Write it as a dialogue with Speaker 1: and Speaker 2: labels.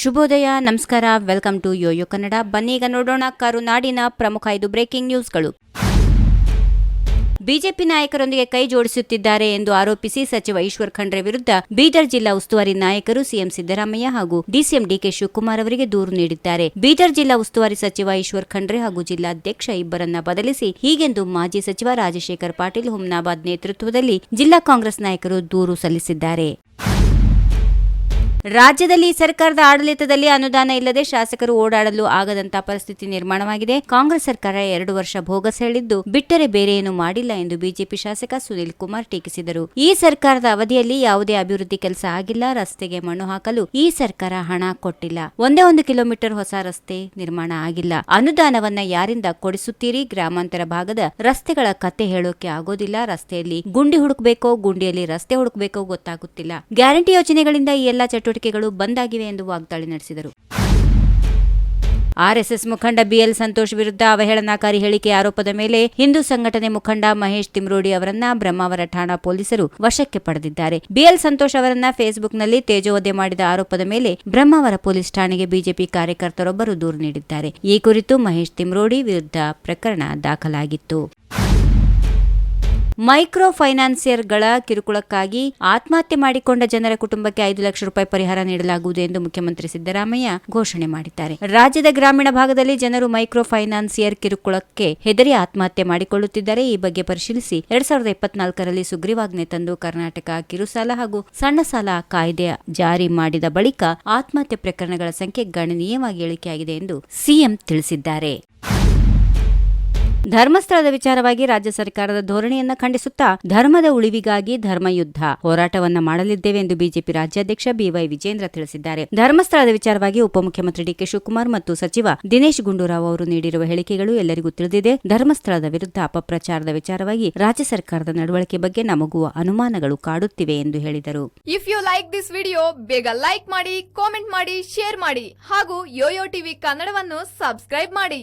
Speaker 1: ಶುಭೋದಯ, ನಮಸ್ಕಾರ, welcome to Yoyo Kannada. ಬನ್ನೀಗ ನೋಡೋಣ ಕರುನಾಡಿನ ಪ್ರಮುಖ ಐದು ಬ್ರೇಕಿಂಗ್ ನ್ಯೂಸ್ಗಳು. ಬಿಜೆಪಿ ನಾಯಕರೊಂದಿಗೆ ಕೈ ಜೋಡಿಸುತ್ತಿದ್ದಾರೆ ಎಂದು ಆರೋಪಿಸಿ ಸಚಿವ ಈಶ್ವರ್ ಖಂಡ್ರೆ ವಿರುದ್ಧ ಬೀದರ್ ಜಿಲ್ಲಾ ಉಸ್ತುವಾರಿ ನಾಯಕರು ಸಿಎಂ ಸಿದ್ದರಾಮಯ್ಯ ಹಾಗೂ ಡಿಸಿಎಂ ಡಿಕೆ ಶಿವಕುಮಾರ್ ಅವರಿಗೆ ದೂರು ನೀಡಿದ್ದಾರೆ. ಬೀದರ್ ಜಿಲ್ಲಾ ಉಸ್ತುವಾರಿ ಸಚಿವ ಈಶ್ವರ್ ಖಂಡ್ರೆ ಹಾಗೂ ಜಿಲ್ಲಾಧ್ಯಕ್ಷ ಇಬ್ಬರನ್ನ ಬದಲಿಸಿ ಹೀಗೆಂದು ಮಾಜಿ ಸಚಿವ ರಾಜಶೇಖರ್ ಪಾಟೀಲ್ ಹುಮ್ನಾಬಾದ್ ನೇತೃತ್ವದಲ್ಲಿ ಜಿಲ್ಲಾ ಕಾಂಗ್ರೆಸ್ ನಾಯಕರು ದೂರು ಸಲ್ಲಿಸಿದ್ದಾರೆ. ರಾಜ್ಯದಲ್ಲಿ ಸರ್ಕಾರದ ಆಡಳಿತದಲ್ಲಿ ಅನುದಾನ ಇಲ್ಲದೆ ಶಾಸಕರು ಓಡಾಡಲು ಆಗದಂತ ಪರಿಸ್ಥಿತಿ ನಿರ್ಮಾಣವಾಗಿದೆ. ಕಾಂಗ್ರೆಸ್ ಸರ್ಕಾರ ಎರಡು ವರ್ಷ ಭೋಗಸ್ ಹೇಳಿದ್ದು, ಬಿಟ್ಟರೆ ಬೇರೆ ಏನು ಮಾಡಿಲ್ಲ ಎಂದು ಬಿಜೆಪಿ ಶಾಸಕ ಸುನಿಲ್ ಕುಮಾರ್ ಟೀಕಿಸಿದರು. ಈ ಸರ್ಕಾರದ ಅವಧಿಯಲ್ಲಿ ಯಾವುದೇ ಅಭಿವೃದ್ಧಿ ಕೆಲಸ ಆಗಿಲ್ಲ, ರಸ್ತೆಗೆ ಮಣ್ಣು ಹಾಕಲು ಈ ಸರ್ಕಾರ ಹಣ ಕೊಟ್ಟಿಲ್ಲ. ಒಂದೇ ಒಂದು ಕಿಲೋಮೀಟರ್ ಹೊಸ ರಸ್ತೆ ನಿರ್ಮಾಣ ಆಗಿಲ್ಲ. ಅನುದಾನವನ್ನ ಯಾರಿಂದ ಕೊಡಿಸುತ್ತೀರಿ? ಗ್ರಾಮಾಂತರ ಭಾಗದ ರಸ್ತೆಗಳ ಕತೆ ಹೇಳೋಕೆ ಆಗೋದಿಲ್ಲ. ರಸ್ತೆಯಲ್ಲಿ ಗುಂಡಿ ಹುಡುಕ್ಬೇಕೋ, ಗುಂಡಿಯಲ್ಲಿ ರಸ್ತೆ ಹುಡುಕ್ಬೇಕೋ ಗೊತ್ತಾಗುತ್ತಿಲ್ಲ. ಗ್ಯಾರಂಟಿ ಯೋಜನೆಗಳಿಂದ ಈ ಎಲ್ಲಾ ಚಟುವಟಿಕೆಗಳು ಬಂದಾಗಿವೆ ಎಂದು ವಾಗ್ದಾಳಿ ನಡೆಸಿದರು. ಆರ್ಎಸ್ಎಸ್ ಮುಖಂಡ ಬಿಎಲ್ ಸಂತೋಷ್ ವಿರುದ್ಧ ಅವಹೇಳನಕಾರಿ ಹೇಳಿಕೆ ಆರೋಪದ ಮೇಲೆ ಹಿಂದೂ ಸಂಘಟನೆ ಮುಖಂಡ ಮಹೇಶ್ ತಿಮ್ರೋಡಿ ಅವರನ್ನ ಬ್ರಹ್ಮಾವರ ಠಾಣಾ ಪೊಲೀಸರು ವಶಕ್ಕೆ ಪಡೆದಿದ್ದಾರೆ. ಬಿಎಲ್ ಸಂತೋಷ್ ಅವರನ್ನ ಫೇಸ್ಬುಕ್ನಲ್ಲಿ ತೇಜೋವಧೆ ಮಾಡಿದ ಆರೋಪದ ಮೇಲೆ ಬ್ರಹ್ಮಾವರ ಪೊಲೀಸ್ ಠಾಣೆಗೆ ಬಿಜೆಪಿ ಕಾರ್ಯಕರ್ತರೊಬ್ಬರು ದೂರು ನೀಡಿದ್ದಾರೆ. ಈ ಕುರಿತು ಮಹೇಶ್ ತಿಮ್ರೋಡಿ ವಿರುದ್ಧ ಪ್ರಕರಣ ದಾಖಲಾಗಿತ್ತು. ಮೈಕ್ರೋ ಫೈನಾನ್ಸಿಯರ್ಗಳ ಕಿರುಕುಳಕ್ಕಾಗಿ ಆತ್ಮಹತ್ಯೆ ಮಾಡಿಕೊಂಡ ಜನರ ಕುಟುಂಬಕ್ಕೆ ಐದು ಲಕ್ಷ ರೂಪಾಯಿ ಪರಿಹಾರ ನೀಡಲಾಗುವುದು ಎಂದು ಮುಖ್ಯಮಂತ್ರಿ ಸಿದ್ದರಾಮಯ್ಯ ಘೋಷಣೆ ಮಾಡಿದ್ದಾರೆ. ರಾಜ್ಯದ ಗ್ರಾಮೀಣ ಭಾಗದಲ್ಲಿ ಜನರು ಮೈಕ್ರೋ ಫೈನಾನ್ಸಿಯರ್ ಕಿರುಕುಳಕ್ಕೆ ಹೆದರಿ ಆತ್ಮಹತ್ಯೆ ಮಾಡಿಕೊಳ್ಳುತ್ತಿದ್ದಾರೆ ಈ ಬಗ್ಗೆ ಪರಿಶೀಲಿಸಿ ಎರಡ್ ಸಾವಿರದ ಇಪ್ಪತ್ನಾಲ್ಕರಲ್ಲಿ ಸುಗ್ರೀವಾಜ್ಞೆ ತಂದು ಕರ್ನಾಟಕ ಕಿರುಸಾಲ ಹಾಗೂ ಸಣ್ಣ ಸಾಲ ಕಾಯ್ದೆ ಜಾರಿ ಮಾಡಿದ ಬಳಿಕ ಆತ್ಮಹತ್ಯೆ ಪ್ರಕರಣಗಳ ಸಂಖ್ಯೆ ಗಣನೀಯವಾಗಿ ಇಳಿಕೆಯಾಗಿದೆ ಎಂದು ಸಿಎಂ ತಿಳಿಸಿದ್ದಾರೆ. ಧರ್ಮಸ್ಥಳದ ವಿಚಾರವಾಗಿ ರಾಜ್ಯ ಸರ್ಕಾರದ ಧೋರಣೆಯನ್ನ ಖಂಡಿಸುತ್ತಾ ಧರ್ಮದ ಉಳಿವಿಗಾಗಿ ಧರ್ಮಯುದ್ಧ ಹೋರಾಟವನ್ನ ಮಾಡಲಿದ್ದೇವೆ ಎಂದು ಬಿಜೆಪಿ ರಾಜ್ಯಾಧ್ಯಕ್ಷ ಬಿವೈ ವಿಜೇಂದ್ರ ತಿಳಿಸಿದ್ದಾರೆ. ಧರ್ಮಸ್ಥಳದ ವಿಚಾರವಾಗಿ ಉಪಮುಖ್ಯಮಂತ್ರಿ ಡಿಕೆ ಶಿವಕುಮಾರ್ ಮತ್ತು ಸಚಿವ ದಿನೇಶ್ ಗುಂಡೂರಾವ್ ಅವರು ನೀಡಿರುವ ಹೇಳಿಕೆಗಳು ಎಲ್ಲರಿಗೂ ತಿಳಿದಿದೆ. ಧರ್ಮಸ್ಥಳದ ವಿರುದ್ಧ ಅಪಪ್ರಚಾರದ ವಿಚಾರವಾಗಿ ರಾಜ್ಯ ಸರ್ಕಾರದ ನಡವಳಿಕೆ ಬಗ್ಗೆ ನಮಗುವ ಅನುಮಾನಗಳು ಕಾಡುತ್ತಿವೆ ಎಂದು ಹೇಳಿದರು.
Speaker 2: If you like this video ಬೇಗ ಲೈಕ್ ಮಾಡಿ ಕಾಮೆಂಟ್ ಮಾಡಿ ಶೇರ್ ಮಾಡಿ ಹಾಗೂ ಯೋಯೋ ಟಿವಿ ಕನ್ನಡವನ್ನು ಸಬ್ಸ್ಕ್ರೈಬ್ ಮಾಡಿ.